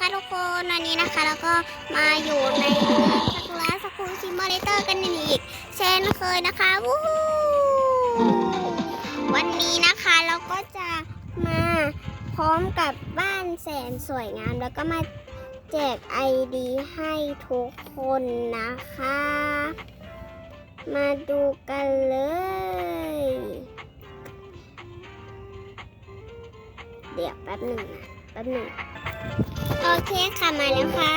ค่ะทุกคนวันนี้นะคะแล้วก็มาอยู่ในเมืองซากุระสกูลซิม u เลเตอร์กันอีก เช่นเคยนะคะวู้วันนี้นะคะเราก็จะมาพร้อมกับบ้านแสนสวยงาม แล้วก็มาแจกไอดีให้ทุกคนนะคะ มาดูกันเลยเดี๋ยวแป๊บหนึ่งนะแป๊บหนึ่ง เคค่ะมาแล้วค่ะ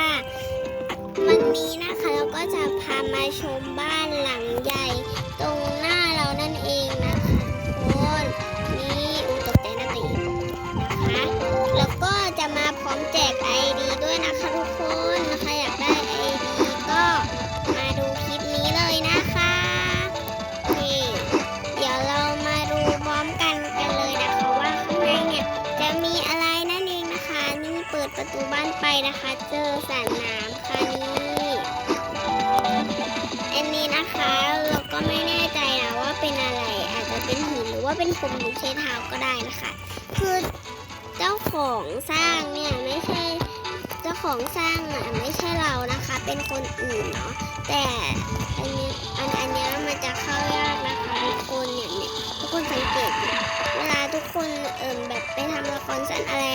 วันนี้นะคะเราก็จะพามาชมบ้านหลังใหญ่ตรงหน้าเรานั่นเองนะคะทุกคนนี่อุ้ยตกใจนะตีนะคะ แล้วก็จะมาพร้อมแจกไอดีด้วยนะคะทุกคน ตูบ้านไปนะคะ เจอสระน้ำค่ะนี่อันนี้นะคะเราก็ไม่แน่ใจนะว่าเป็นอะไรอาจจะเป็นหินหรือว่าเป็นผมหรือใช้เท้าก็ได้นะคะ คือเจ้าของสร้างเนี่ยไม่ใช่เจ้าของสร้างอะไม่ใช่เรานะคะ เป็นคนอื่นเนาะแต่อันนี้อันอันนี้มันจะเข้ายากนะคะทุกคนเนี่ยทุกคนสังเกตเวลาทุกคนเอิ่มแบบไปทำละครสั้นอะไร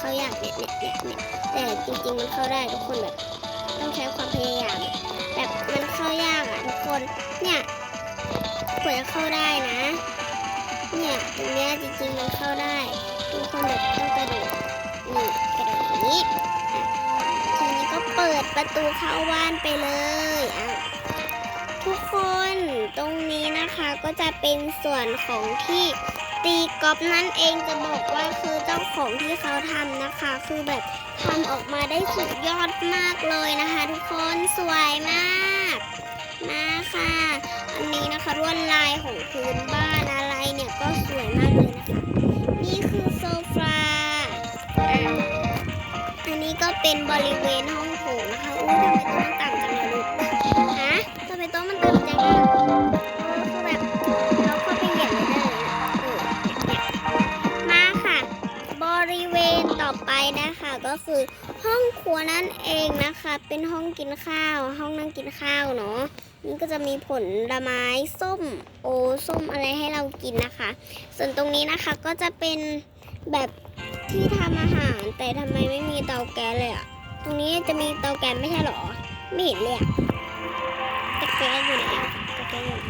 เข้ายากเนี่ยเนี่ยเนี่ยเนี่ยแต่จริงๆมันเข้าได้ทุกคนแบบต้องใช้ความพยายามแบบมันเข้ายากอะทุกคนเนี่ยกว่าจะเข้าได้นะ เนี่ยตรงเนี้ยจริงๆมันเข้าได้ทุกคนแบบต้องกระโดดนี่กระโดดอย่างนี้ทีนี้ก็เปิดประตูเข้าบ้านไปเลยอะทุกคนตรงนี้นะคะก็จะเป็นส่วนของที่ ตีกอล์ฟนั่นเองจะบอกว่าคือเจ้าของที่เขาทำนะคะ คือแบบทำออกมาได้สุดยอดมากเลยนะคะ ทุกคนสวยมากมาค่ะ อันนี้นะคะลวดลายของพื้นบ้านอะไรเนี่ยก็สวยมากเลยนะคะ นี่คือโซฟาอันนี้ก็เป็นบริเวณห้องโถง อไปนะคะก็คือห้องครัวนั่นเองนะคะ เป็นห้องกินข้าว ห้องนั่งกินข้าวเนาะนี่ก็จะมีผลไม้ส้มโอส้มอะไรให้เรากินนะคะ ส่วนตรงนี้นะคะก็จะเป็นแบบที่ทำอาหาร แต่ทำไมไม่มีเตาแก๊สเลยอะตรงนี้จะมีเตาแก๊สไม่ใช่หรอไม่เห็นเลยอะตะแกรงอยู่ไหนตะแกรงอยู่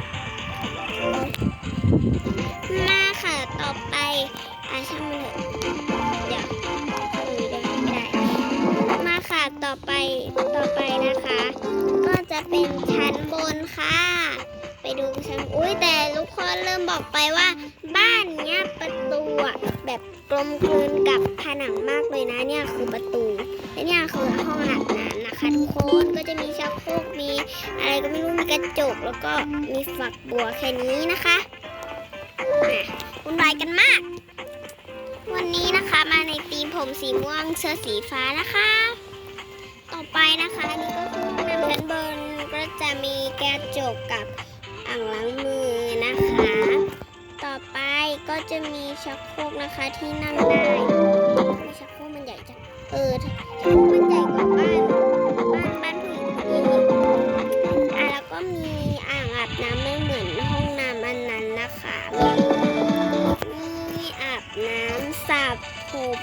มาค่ะต่อไปอะช่างมันเถอะเดี๋ยว อไปต่อไปนะคะ ก็จะเป็นชั้นบนค่ะ ไปดูชั้นอุ้ยแต่ลูกคนเริ่มบอกไปว่า บ้านเนี้ยประตูอะแบบกลมกลืนกับผนังมากเลยนะเนี่ยคือประตูและเนี่ยคือห้องอาบน้ำนะคะทุกคนก็จะมีชักโครกมีอะไรก็ไม่รู้มีกระจกแล้วก็มีฝักบัวแค่นี้นะคะอะวุ่นวายกันมาก วันนี้นะคะมาในธีมผมสีม่วงเสื้อสีฟ้านะคะ นะคะอันนี่ก็คือห้องน้ำชั้นบนก็จะมีกระจกกับอ่างล้างมือนะคะ ต่อไปก็จะมีชักโครกนะคะที่นั่งได้ไมชักโครกมันใหญ่จังเออชักโครกมันใหญ่กว่าบ้านบ้านบ้านผู้หญิงคนนี้อะแล้วก็มีอ่างอาบน้ำไม่เหมือนห้องน้ำอันนั้นนะคะมีมีอาบน้ำสระผม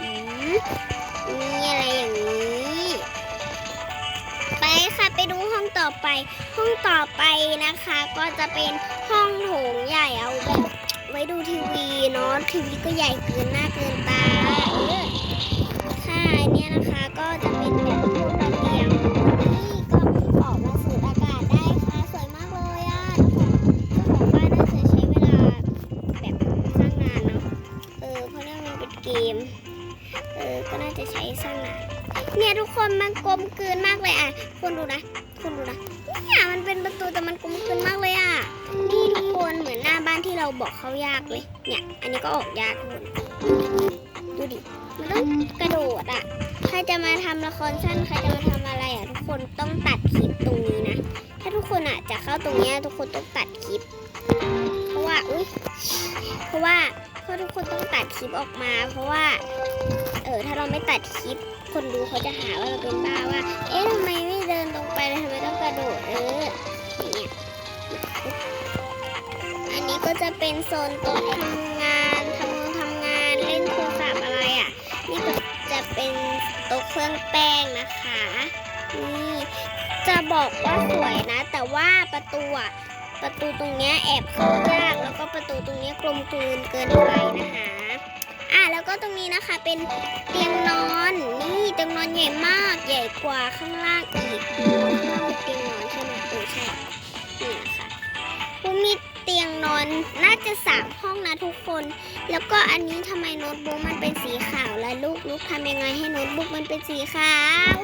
อไป ห้องต่อไปนะคะ ก็จะเป็นห้องโถงใหญ่เอาแบบไว้ดูทีวีเนาะทีวีก็ใหญ่เกินหน้าเกินตาเออค่ะเนี่ยนะคะก็จะเป็นแบบพวกระเบียงนี่ก็ออกมาสูดอากาศได้ค่ะสวยมากเลยอะเจ้าของบ้านน่าจะใช้เวลาแบบสร้างงานเนาะเออเพราะเนี่ยมันเป็นเกมเออก็น่าจะใช้สร้างงาน เนี่ยทุกคนมันกลมกลืนมากเลยอะคุณดูนะคุณดูนะเนี่ยมันเป็นประตูแต่มันกลมกลืนมากเลยอะนี่ทุกคนเหมือนหน้าบ้านที่เราบอกเขายากเลย เนี่ย อันนี้ก็ออกยากทุกคนดูดิมันต้องกระโดดอะใครจะมาทำละครสั้นใครจะมาทำอะไรอะทุกคนต้องตัดคลิปตรงนี้นะ ถ้าทุกคนอะจะเข้าตรงเนี้ยทุกคนต้องตัดคลิป เพราะว่าอุ้ยเพราะว่า พราะทุกคนต้องตัดคลิปออกมา เพราะว่า เออถ้าเราไม่ตัดคลิป คนดูเขาจะหาว่าเราเป็นบ้าว่า เอ๊ะทำไมไม่เดินตรงไปเลยทำไมต้องกระโดดเอออย่างเงี้ยอันนี้ก็จะเป็นโซนโต๊ะทำงานทำงานทำงานเล่นโทรศัพท์อะไรอะ นี่ก็จะเป็นโต๊ะเครื่องแป้งนะคะนี่จะบอกว่าสวยนะ แต่ว่าประตูอะ ประตูตรงเนี้ยแอบเข้ายากแล้วก็ประตูตรงเนี้ยกลมกลืนเกินไปนะคะอะแล้วก็ตรงนี้นะคะเป็นเตียงนอนนี่เตียงนอนใหญ่มากใหญ่กว่าข้างล่างอีกะทุกคน แล้วก็อันนี้ทำไมโน้ตบุ๊กมันเป็นสีขาวและลูกลูกทำยังไงให้โน้ตบุ๊กมันเป็นสีขาว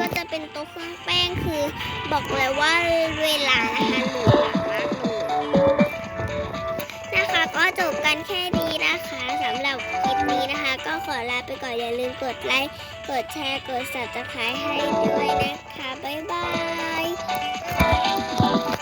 ก็จะเป็นโตัวเครื่องแป้งคือ บอกเลยว่าเวลานะคะหลือมากเลยนะคะก็จบกันแค่นี้นะคะสำหรับคลิปนี้นะคะ ก็ขอลาไปก่อนอย่าลืมกดไลค์กดแชร์กด subscribe ให้ด้วยนะคะบ๊ายบาย